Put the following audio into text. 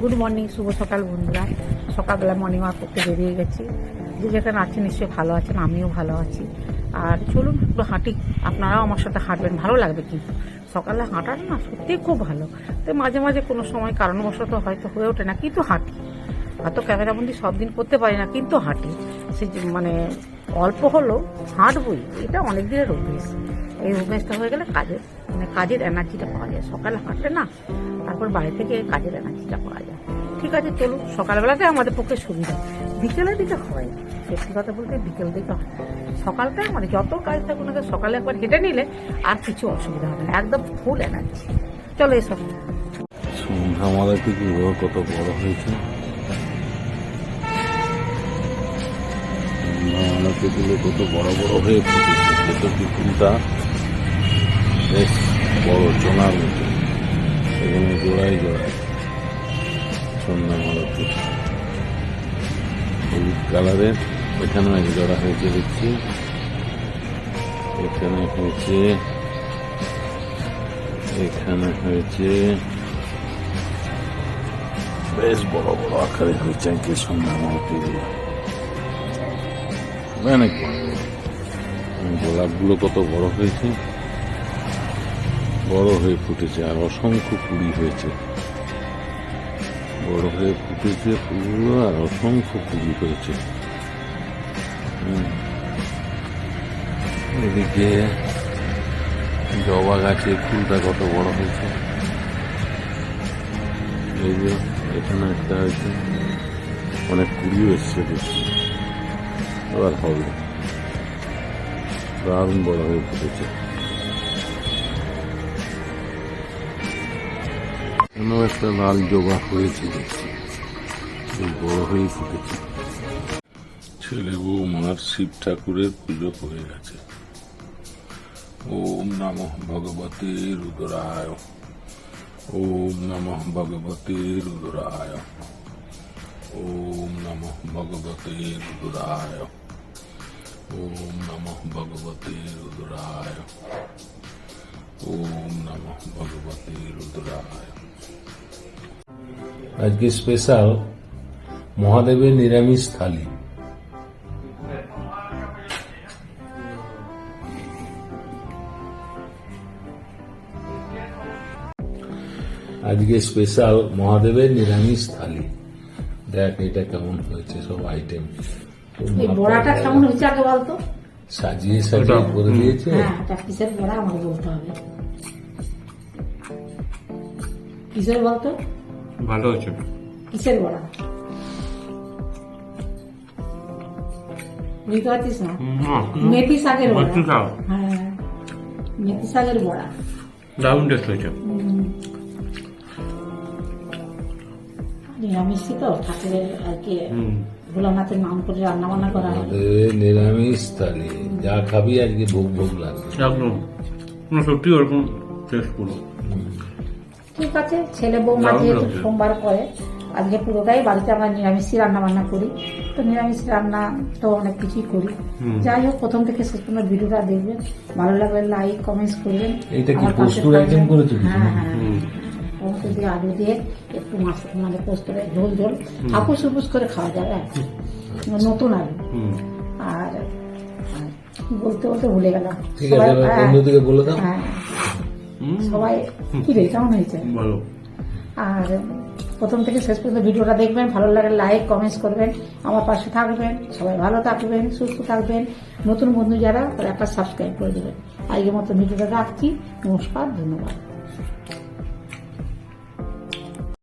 Good morning, শুভ সকাল বন্ধুরা। সকালবেলা মর্নিং ওয়াক করতে বেরিয়ে গেছি। যে যেখানে আছেন নিশ্চয়ই ভালো আছেন, আমিও ভালো আছি। আর চলুন একটু হাঁটি। আপনারাও আমার সাথে হাঁটবেন, ভালো লাগবে কিন্তু। সকালে হাঁটার না সত্যিই খুব ভালো। তো মাঝে মাঝে কোনো সময় কারণবশত হয়তো হয়ে ওঠে না, কিন্তু হাঁটি। হয়তো ক্যামেরাবন্দি সব দিন করতে পারি না, কিন্তু হাঁটি। সে মানে অল্প হলো হাঁটবই, এটা অনেক দিনের অভ্যেস। এই অভ্যেসটা হয়ে গেলে কাজের মানে কাজের এনার্জিটা পাওয়া যায়। সকালে হাঁটলে না তারপর বাড়ি থেকে কাজের এনার্জিটা পাওয়া যায়। ঠিক আছে, চলুন, সকালবেলাতে আমাদের পক্ষে সুবিধা। বিকেলের দিকে হয়। সত্যি কথা বলতে বিকেল দিকে হয়। সকালটাই আমাদের যত কাজ থাকুক না সকালে একবার হেঁটে নিলে আর কিছু অসুবিধা হবে না। একদম ফুল এনার্জি চলো এসব থেকে কত বড় হয়েছে? সন্ধ্যা কত বড় বড় হয়ে ফুটেছে বেশ, বড় চোনার মতো। এখানে জোড়ায় জোড়ায় সন্ধ্যা মালাতে। হলুদ কালারের। এখানেও এক জোড়া হয়েছে, দেখছি। এখানে হয়েছে এখানে হয়েছে। বেশ বড় বড় আকারে হয়েছে আজকে সন্ধ্যা মূর্তিগুলো অনেক বড়। গোলাপগুলো কত বড় হয়েছে? বড় হয়ে ফুটেছে, আর অসংখ্য কুড়ি হয়েছে। বড় হয়ে ফুটেছে ফুলগুলো আর অসংখ্য কুড়ি হয়েছে। এদিকে জবা গাছে ফুলটা কত বড় হয়েছে। এই যে এখানে একটা হয়েছে, অনেক কুড়িও এসছে দেখছি এবার হবে। দারুণ বড় হয়ে ফুটেছে। এখানেও একটা লাল জবা হয়েছে দেখছি বড় হয়ে ফুটেছে ছেলে বউ মার শিব ঠাকুরের পুজো হয়ে গেছে। ওম নমঃ ভগবতে রুদ্রায়। ওম নমঃ ভগবতে রুদ্রায়। ওম নমঃ ভগবতে রুদ্রায়। ওম নমঃ ভগবতে রুদ্রায়। ওম নমঃ ভগবতে রুদ্রায়। আজকে স্পেশাল মহাদেবের নিরামিষ থালি। আজকে স্পেশাল মহাদেবের নিরামিষ থালি। দেখ এটা কেমন হয়েছে সব আইটেম বড়াটা কেমন হয়েছে আগে বলতো? সাজিয়ে সাজিয়ে করে দিয়েছে? হ্যাঁ কিসের বড়া আমাকে বলতে হবে। কিসের বলতো? ভালো হয়েছে। কিসের বড়া? বুঝতে পারছিস না? মেথি শাকের বড়া। মেথি। হ্যাঁ মেথি শাকের বড়া। দারুণ টেস্ট হয়েছে। উম, নিরামিষই তো? ঠাকুরের আর কি ভোলানাথের নাম করে রান্না বান্না করা হয়। নিরামিষ থালি যা খাবি আজকে ভোগ ভোগ লাগবে। একদম। সত্যি ওরকম টেস্ট পুরো। ঠিক আছে ছেলে বৌমা দারুণ যেহেতু সোমবার করে। আজকে পুরোটাই বাড়িতে আমরা নিরামিষই রান্না বান্না করি। তো নিরামিষ রান্না তো অনেক কিছুই করি। যাই হোক প্রথম থেকে শেষ পর্যন্ত ভিডিওটা দেখবেন। ভালো লাগবে লাইক কমেন্টস করবেন। এইটা কি পোস্তুর থাকবেন। করেছ হ্যাঁ হ্যাঁ। পোস্ত দিয়ে আলু দিয়ে একটু মাছ মানে পোস্তরে ঝোল ঝোল আপুস উপুস করে খাওয়া যাবে নতুন আলু। আর বলতে বলতে ভুলে গেলাম। ঠিক আছে এবার হ্যাঁ, বলে দাও। হ্যাঁ। সবাই কি রে কেমন হয়েছে? আর প্রথম থেকে শেষ পর্যন্ত ভিডিওটা দেখবেন ভালো লাগে লাইক কমেন্টস করবেন আমার পাশে থাকবেন সবাই ভালো থাকবেন সুস্থ থাকবেন। নতুন বন্ধু যারা তারা একটা সাবস্ক্রাইব করে দেবেন। আজকের মতো ভিডিওটা রাখছি নমস্কার ধন্যবাদ।